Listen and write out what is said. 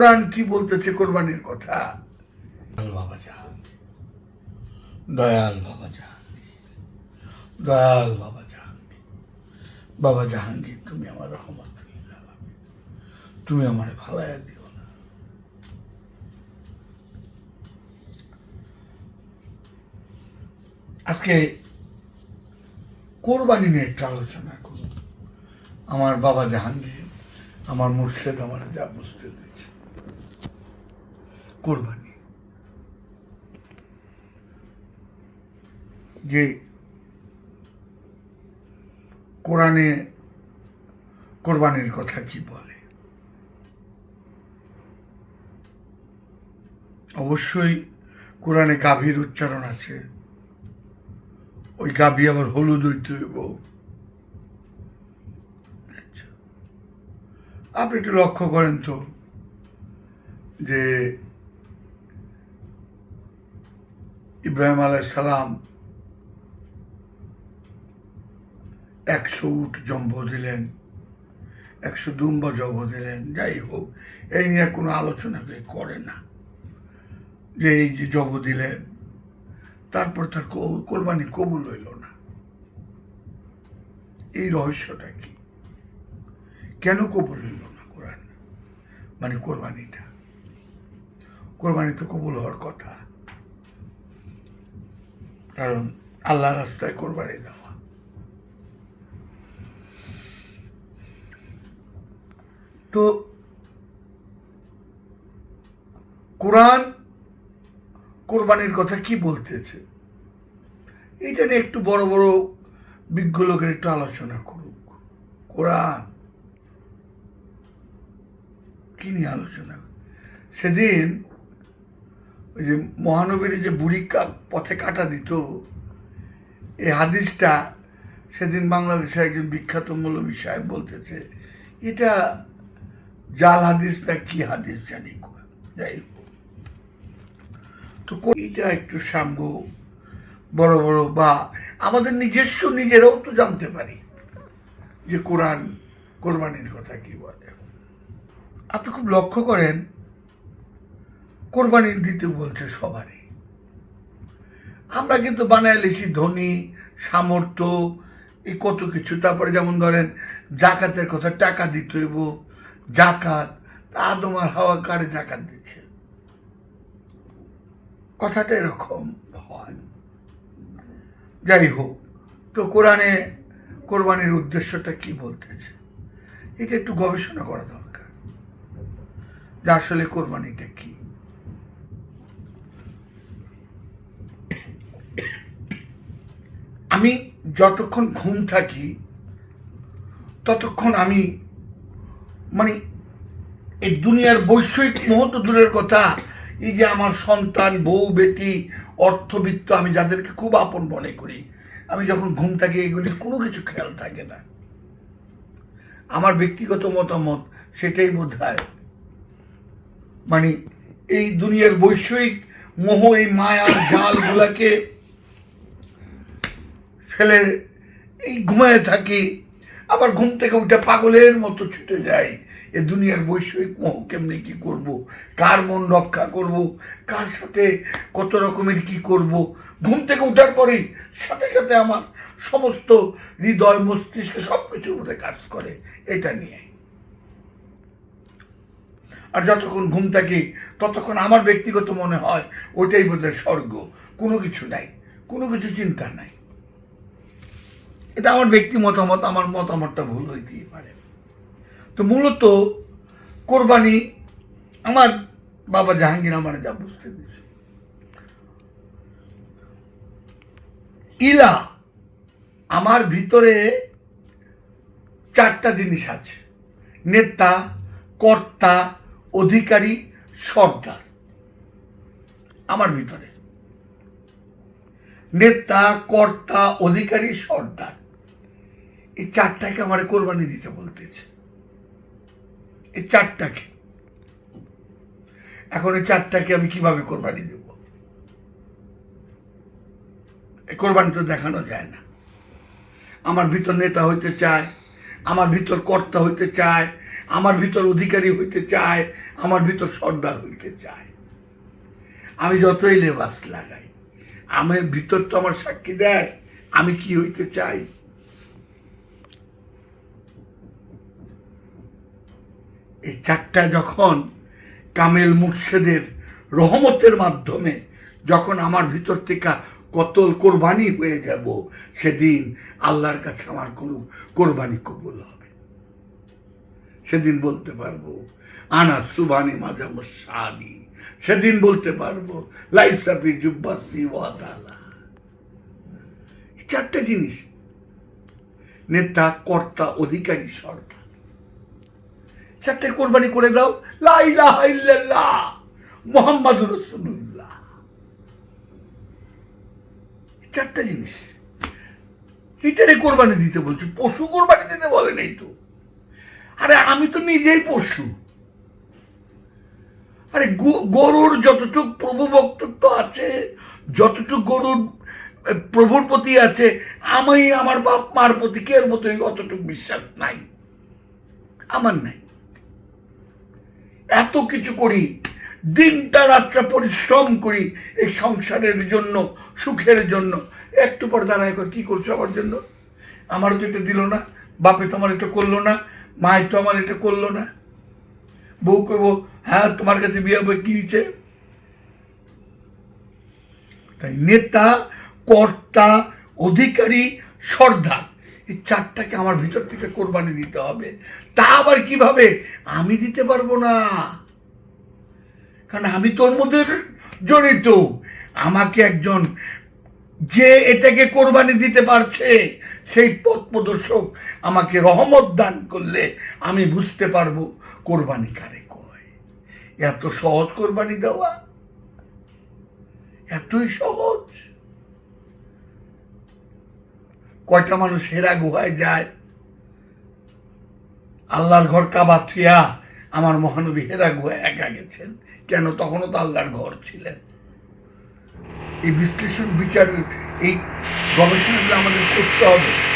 কোরআন কি বলতেছে কোরবানির কথা? বাবা জাহাঙ্গীর দয়াল বাবা জাহাঙ্গীর দয়াল বাবা জাহাঙ্গীর বাবা জাহাঙ্গীর, তুমি আমার রহমত তুমি আমার ভালাইয়া দিও না। আজকে কোরবানি নিয়ে একটু আলোচনা করুন আমার বাবা জাহাঙ্গীর, আমার মুর্শেদ আমার যা বুঝতে দিয়েছে। কোরবানি। যে কোরআনে কোরবানির কথা কি বলে? অবশ্যই কোরআনে গাভীর উচ্চারণ আছে। ওই গাভী আবার হলুদ হইতে আচ্ছা। আপনি একটু লক্ষ্য করেন তো যে ইব্রাহিম আলাই সালাম একশো উট জম্ব দিলেন একশো দুম্ব জব দিলেন, যাই হোক, এই নিয়ে কোনো আলোচনা কেউ করে না। যে এই যে জব দিলেন, তারপর তার কোরবানি কবুল হইল না। এই রহস্যটা কি? কেন কবুল হইল না কোরআন? মানে কোরবানিটা। কোরবানি তো কবুল হওয়ার কথা। কারণ আল্লাহ রাস্তায় কোরবানি দেওয়া। তো কোরআন কোরবানির কথা কি বলতেছে? এটা নিয়ে একটু বড় বড় বিজ্ঞ লোকের একটু আলোচনা করুক। কোরআন কি নিয়ে আলোচনা? সেদিন যে মহানবীর যে বুড়ি পথে কাটা দিত এই হাদিসটা সেদিন বাংলাদেশের একজন বিখ্যাত মৌলবী সাহেব বলতেছে, এটা জাল হাদিস না কি হাদিস জানি যাই তো কো- এটা একটু সাম্য বড় বড় বা আমাদের নিজস্ব নিজেরাও তো জানতে পারি যে কোরআন কোরবানির কথা কি বলে। আপনি খুব লক্ষ্য করেন কোরবানি দিতে বলছে সবারই। আমরা কিন্তু বানায় লিখি ধনী, সামর্থ্য, এই কত কিছু। তারপরে যেমন ধরেন, জাকাতের কথা টাকা দিতে হইব, জাকাত। আদম আর হাওয়া কারে জাকাত দিচ্ছে? কথাটা এরকম হয়। যাই হোক, তো কোরআনে কোরবানির উদ্দেশ্যটা কি বলতেছে? এটা একটু গবেষণা করা দরকার। যে আসলে কোরবানিটা কি? আমি যতক্ষণ ঘুম থাকি, ততক্ষণ আমি মানে এই দুনিয়ার বৈষয়িক মুহূর্ত দূরের কথা, এই যে আমার সন্তান, বউ, বেটি, অর্থবিত্ত, আমি যাদেরকে খুব আপন মনে করি, আমি যখন ঘুম থাকি, এগুলি কোনো কিছু খেয়াল থাকে না। আমার ব্যক্তিগত মতামত সেটাই বোধ হয়। মানে এই দুনিয়ার বৈষয়িক মোহ, এই মায়ার জালগুলাকে ফেলে, এই ঘুমায় থাকি, আবার ঘুম থেকে উঠে পাগলের মতো ছুটে যাই। এ দুনিয়ার বৈষয়িক মোহ কেমনি কী করব? কার মন রক্ষা করব? কার সাথে কত রকমের কি করব? ঘুম থেকে উঠার পরেই সাথে সাথে আমার সমস্ত হৃদয়, মস্তিষ্ক সব কিছুর মধ্যে কাজ করে। এটা নিয়ে। আর যতক্ষণ ঘুম থাকি, ততক্ষণ আমার ব্যক্তিগত মনে হয় ওইটাই বোধহয় স্বর্গ। কোনো কিছু নাই। কোনো কিছু চিন্তা নাই। এটা আমার ব্যক্তি মতামত, আমার মতামতটা ভুল হইতেই পারে। তো মূলত কোরবানি আমার বাবা জাহাঙ্গীর আমার যা বুঝতে দিয়েছে। ইলা, আমার ভিতরে চারটা জিনিস আছে। নেতা, কর্তা, অধিকারী, সর্দার। আমার ভিতরে। নেতা, কর্তা, অধিকারী, সর্দার। এই চারটাকে আমার কোরবানি দিতে বলতেছে। এই চারটাকে। এখন এই চারটাকে আমি কীভাবে কোরবানি দেব? এই কোরবানি তো দেখানো যায় না। আমার ভিতর নেতা হইতে চায়, আমার ভিতর কর্তা হইতে চায়, আমার ভিতর অধিকারী হইতে চায়, আমার ভিতর সর্দার হইতে চায়। আমি যতই লেবাস লাগাই, আমার ভিতর তো আমার সাক্ষী দেয়, আমি কি হইতে চাই? এই চারটা যখন কামেল মুর্শেদের রহমতের মাধ্যমে যখন আমার ভিতর থেকে কতল কোরবানি হয়ে যাব, সেদিন আল্লাহর কাছে আমার করু কোরবানি কবুল হবে। সেদিন বলতে পারব, আনা সুবানি মাজাম সানি সেদিন বলতে পারব লাইসাফি জুব্বাসি ওয়াতালা চারটে জিনিস নেতা, কর্তা, অধিকারী, সর্দার। চারটে কোরবানি করে দাও। লাইলাহ ইল্লাল্লাহ মোহাম্মদুর রসুল্লাহ চারটা জিনিস। এটারে কোরবানি দিতে বলছি, পশু কোরবানি দিতে বলে নেই তো। আরে আমি তো নিজেই পশু। আরে গরুর যতটুক প্রভু বক্তব্য আছে, যতটুক গরুর প্রভুর প্রতি আছে, আমি আমার বাপ মার প্রতি কে মতোই অতটুক বিশ্বাস নাই। আমার নাই। এত কিছু করি দিনটা রাতটা পরিশ্রম করি এই সংসারের জন্য সুখের জন্য। একটু পর দাঁড়ায় কয়, কি করছ আমার জন্য? আমারও তো এটা দিল না বাপে তো আমার এটা করল না মায় তো আমার এটা করল না। বউ কইব হ্যাঁ তোমার কাছে বিয়ে হবে কি হয়েছে তাই নেতা কর্তা অধিকারী সর্দার। এই চারটাকে আমার ভিতর থেকে কোরবানি দিতে হবে। তা আবার কীভাবে? আমি দিতে পারব না। কারণ আমি তোর মধ্যে জড়িত। আমাকে একজন যে এটাকে কোরবানি দিতে পারছে, সেই পথ প্রদর্শক আমাকে রহমত দান করলে আমি বুঝতে পারব কোরবানি কারে কয়। এত সহজ কোরবানি দেওয়া। এতই সহজ। কয়টা মানুষ হেরা গুহায় যায়? আল্লাহর ঘর কাবা আমার মহানবী হেরা গুহায় একা গেছেন। কেন? তখনও তো আল্লাহর ঘর ছিলেন। এই বিশ্লেষণ বিচার এই গবেষণাগুলো আমাদের করতে হবে।